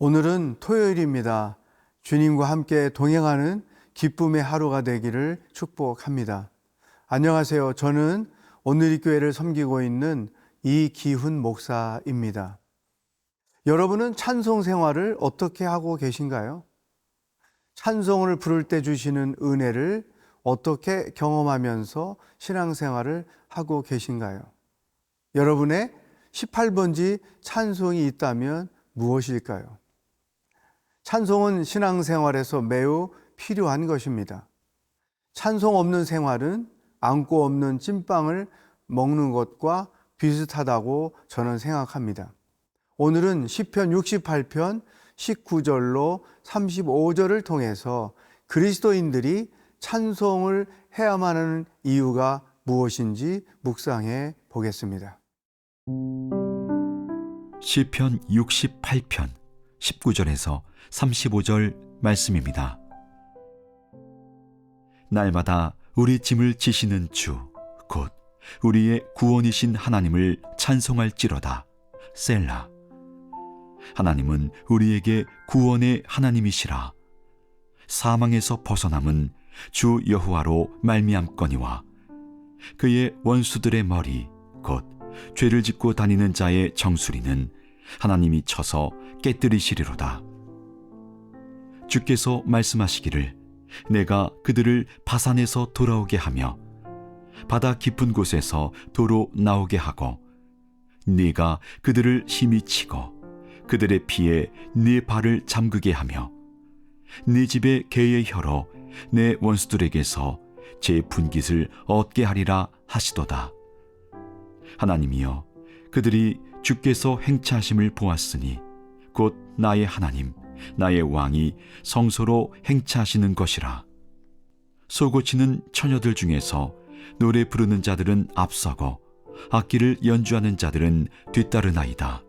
오늘은 토요일입니다. 주님과 함께 동행하는 기쁨의 하루가 되기를 축복합니다. 안녕하세요. 저는 오늘이 교회를 섬기고 있는 이기훈 목사입니다. 여러분은 찬송 생활을 어떻게 하고 계신가요? 찬송을 부를 때 주시는 은혜를 어떻게 경험하면서 신앙생활을 하고 계신가요? 여러분의 18번지 찬송이 있다면 무엇일까요? 찬송은 신앙생활에서 매우 필요한 것입니다. 찬송 없는 생활은 안고 없는 찐빵을 먹는 것과 비슷하다고 저는 생각합니다. 오늘은 시편 68편 19절로 35절을 통해서 그리스도인들이 찬송을 해야만 하는 이유가 무엇인지 묵상해 보겠습니다. 시편 68편 19절에서 35절 말씀입니다. 날마다 우리 짐을 지시는 주, 곧 우리의 구원이신 하나님을 찬송할지로다. 셀라. 하나님은 우리에게 구원의 하나님이시라. 사망에서 벗어남은 주 여호와로 말미암거니와 그의 원수들의 머리 곧 죄를 짓고 다니는 자의 정수리는 하나님이 쳐서 깨뜨리시리로다. 주께서 말씀하시기를 내가 그들을 바산에서 돌아오게 하며 바다 깊은 곳에서 도로 나오게 하고 네가 그들을 힘이 치고 그들의 피에 네 발을 잠그게 하며 네 집의 개의 혀로 내 원수들에게서 제 분깃을 얻게 하리라 하시도다. 하나님이여 그들이 주께서 행차하심을 보았으니 곧 나의 하나님 나의 왕이 성소로 행차하시는 것이라. 소고치는 처녀들 중에서 노래 부르는 자들은 앞서고 악기를 연주하는 자들은 뒤따르나이다.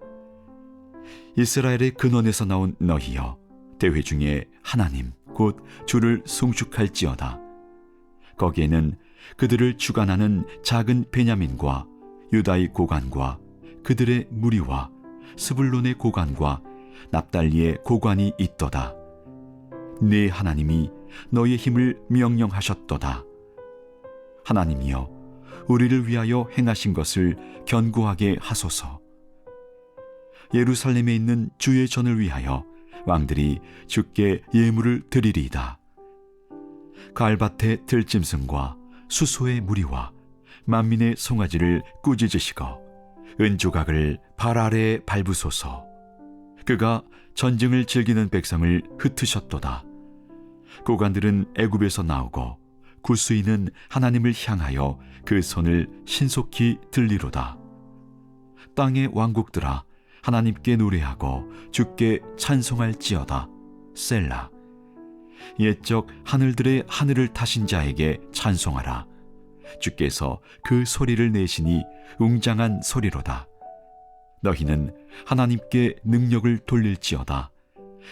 이스라엘의 근원에서 나온 너희여 대회 중에 하나님 곧 주를 송축할지어다. 거기에는 그들을 주관하는 작은 베냐민과 유다의 고관과 그들의 무리와 스불론의 고관과 납달리의 고관이 있도다. 네 하나님이 너의 힘을 명령하셨도다. 하나님이여 우리를 위하여 행하신 것을 견고하게 하소서. 예루살렘에 있는 주의 전을 위하여 왕들이 주께 예물을 드리리이다. 갈밭의 들짐승과 수소의 무리와 만민의 송아지를 꾸짖으시고 은조각을 발 아래에 밟으소서 그가 전쟁을 즐기는 백성을 흩으셨도다. 고관들은 애굽에서 나오고 구스인은 하나님을 향하여 그 손을 신속히 들리로다. 땅의 왕국들아 하나님께 노래하고 주께 찬송할지어다. 셀라. 옛적 하늘들의 하늘을 타신 자에게 찬송하라. 주께서 그 소리를 내시니 웅장한 소리로다. 너희는 하나님께 능력을 돌릴지어다.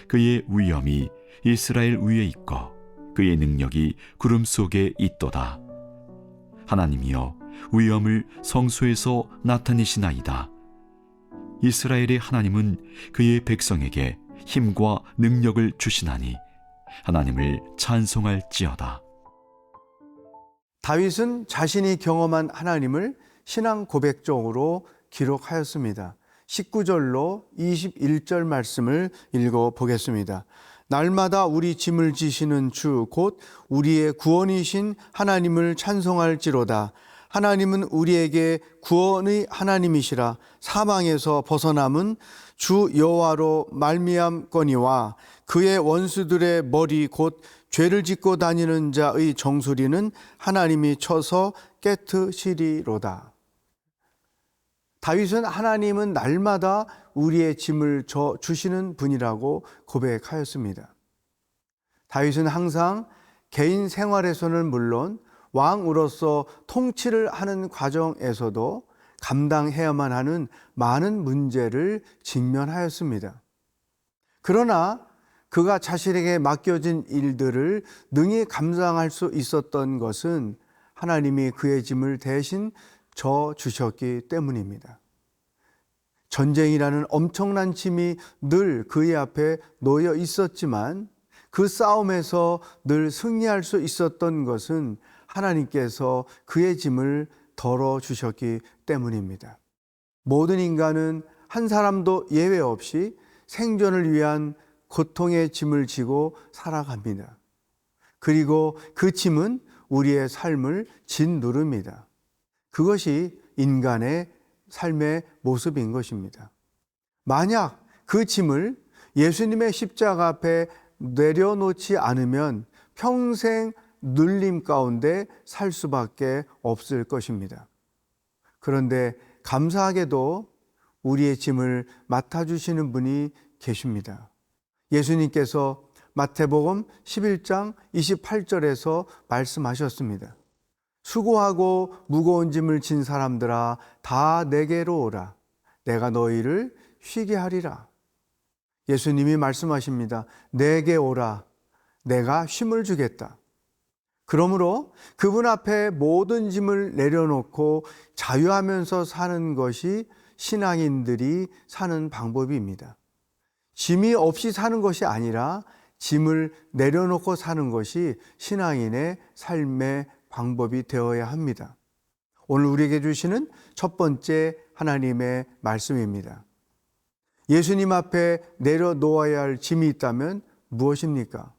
그의 위엄이 이스라엘 위에 있고 그의 능력이 구름 속에 있도다. 하나님이여 위엄을 성소에서 나타내시나이다. 이스라엘의 하나님은 그의 백성에게 힘과 능력을 주시나니 하나님을 찬송할지어다. 다윗은 자신이 경험한 하나님을 신앙 고백적으로 기록하였습니다. 19절로 21절 말씀을 읽어 보겠습니다. 날마다 우리 짐을 지시는 주, 곧 우리의 구원이신 하나님을 찬송할지로다. 하나님은 우리에게 구원의 하나님이시라 사망에서 벗어남은 주 여호와로 말미암거니와 그의 원수들의 머리 곧 죄를 짓고 다니는 자의 정수리는 하나님이 쳐서 깨트시리로다. 다윗은 하나님은 날마다 우리의 짐을 져 주시는 분이라고 고백하였습니다. 다윗은 항상 개인 생활에서는 물론 왕으로서 통치를 하는 과정에서도 감당해야만 하는 많은 문제를 직면하였습니다. 그러나 그가 자신에게 맡겨진 일들을 능히 감당할 수 있었던 것은 하나님이 그의 짐을 대신 져 주셨기 때문입니다. 전쟁이라는 엄청난 짐이 늘 그의 앞에 놓여 있었지만 그 싸움에서 늘 승리할 수 있었던 것은 하나님께서 그의 짐을 덜어 주셨기 때문입니다. 모든 인간은 한 사람도 예외 없이 생존을 위한 고통의 짐을 지고 살아갑니다. 그리고 그 짐은 우리의 삶을 짓누릅니다. 그것이 인간의 삶의 모습인 것입니다. 만약 그 짐을 예수님의 십자가 앞에 내려놓지 않으면 평생 눌림 가운데 살 수밖에 없을 것입니다. 그런데 감사하게도 우리의 짐을 맡아주시는 분이 계십니다. 예수님께서 마태복음 11장 28절에서 말씀하셨습니다. 수고하고 무거운 짐을 진 사람들아 다 내게로 오라. 내가 너희를 쉬게 하리라. 예수님이 말씀하십니다. 내게 오라. 내가 쉼을 주겠다. 그러므로 그분 앞에 모든 짐을 내려놓고 자유하면서 사는 것이 신앙인들이 사는 방법입니다. 짐이 없이 사는 것이 아니라 짐을 내려놓고 사는 것이 신앙인의 삶의 방법이 되어야 합니다. 오늘 우리에게 주시는 첫 번째 하나님의 말씀입니다. 예수님 앞에 내려놓아야 할 짐이 있다면 무엇입니까?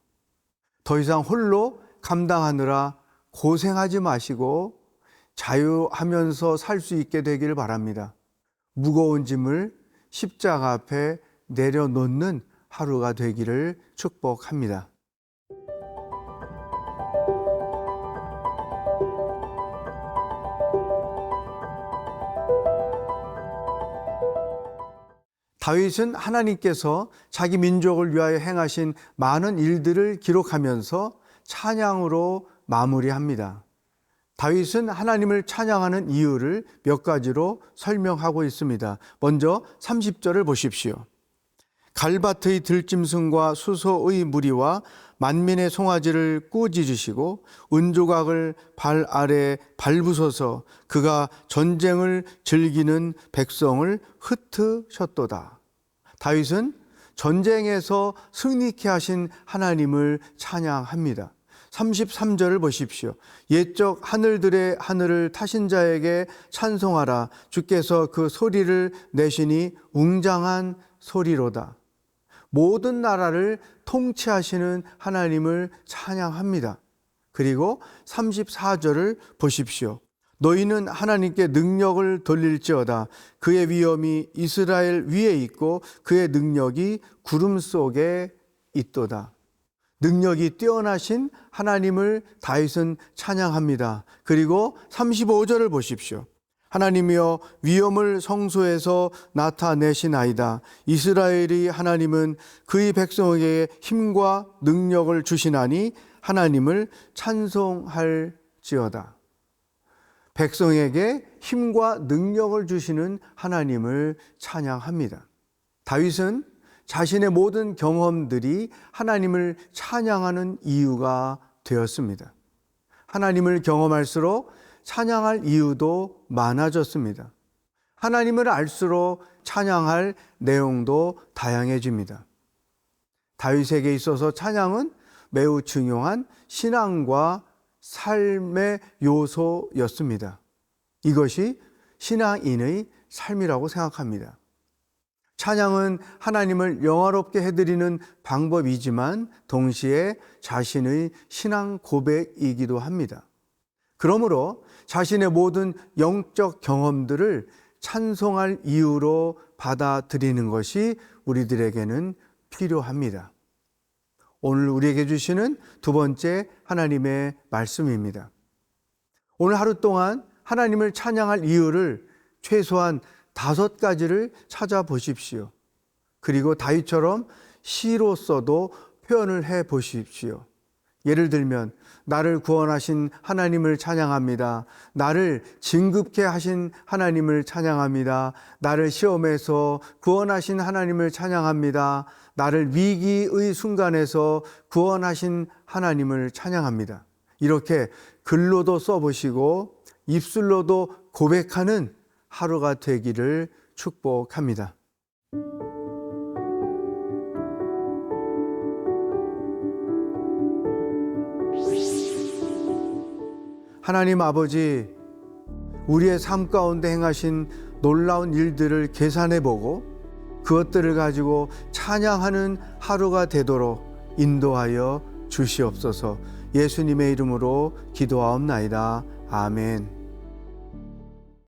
더 이상 홀로 감당하느라 고생하지 마시고 자유하면서 살 수 있게 되기를 바랍니다. 무거운 짐을 십자가 앞에 내려놓는 하루가 되기를 축복합니다. 다윗은 하나님께서 자기 민족을 위하여 행하신 많은 일들을 기록하면서 찬양으로 마무리합니다. 다윗은 하나님을 찬양하는 이유를 몇 가지로 설명하고 있습니다. 먼저 30절을 보십시오. 갈바트의 들짐승과 수소의 무리와 만민의 송아지를 꾸짖으시고 은조각을 발 아래 밟으소서 그가 전쟁을 즐기는 백성을 흩으셨도다. 다윗은 전쟁에서 승리케 하신 하나님을 찬양합니다. 33절을 보십시오. 옛적 하늘들의 하늘을 타신 자에게 찬송하라. 주께서 그 소리를 내시니 웅장한 소리로다. 모든 나라를 통치하시는 하나님을 찬양합니다. 그리고 34절을 보십시오. 너희는 하나님께 능력을 돌릴지어다. 그의 위엄이 이스라엘 위에 있고 그의 능력이 구름 속에 있도다. 능력이 뛰어나신 하나님을 다윗은 찬양합니다. 그리고 35절을 보십시오. 하나님이여 위엄을 성소에서 나타내시나이다. 이스라엘이 하나님은 그의 백성에게 힘과 능력을 주시나니 하나님을 찬송할지어다. 백성에게 힘과 능력을 주시는 하나님을 찬양합니다. 다윗은 자신의 모든 경험들이 하나님을 찬양하는 이유가 되었습니다. 하나님을 경험할수록 찬양할 이유도 많아졌습니다. 하나님을 알수록 찬양할 내용도 다양해집니다. 다윗에게 있어서 찬양은 매우 중요한 신앙과 삶의 요소였습니다. 이것이 신앙인의 삶이라고 생각합니다. 찬양은 하나님을 영화롭게 해드리는 방법이지만 동시에 자신의 신앙 고백이기도 합니다. 그러므로 자신의 모든 영적 경험들을 찬송할 이유로 받아들이는 것이 우리들에게는 필요합니다. 오늘 우리에게 주시는 두 번째 하나님의 말씀입니다. 오늘 하루 동안 하나님을 찬양할 이유를 최소한 다섯 가지를 찾아보십시오. 그리고 다윗처럼 시로서도 표현을 해 보십시오. 예를 들면 나를 구원하신 하나님을 찬양합니다. 나를 진급케 하신 하나님을 찬양합니다. 나를 시험에서 구원하신 하나님을 찬양합니다. 나를 위기의 순간에서 구원하신 하나님을 찬양합니다. 이렇게 글로도 써보시고 입술로도 고백하는 하루가 되기를 축복합니다. 하나님 아버지, 우리의 삶 가운데 행하신 놀라운 일들을 계산해 보고 그것들을 가지고 찬양하는 하루가 되도록 인도하여 주시옵소서 예수님의 이름으로 기도하옵나이다. 아멘.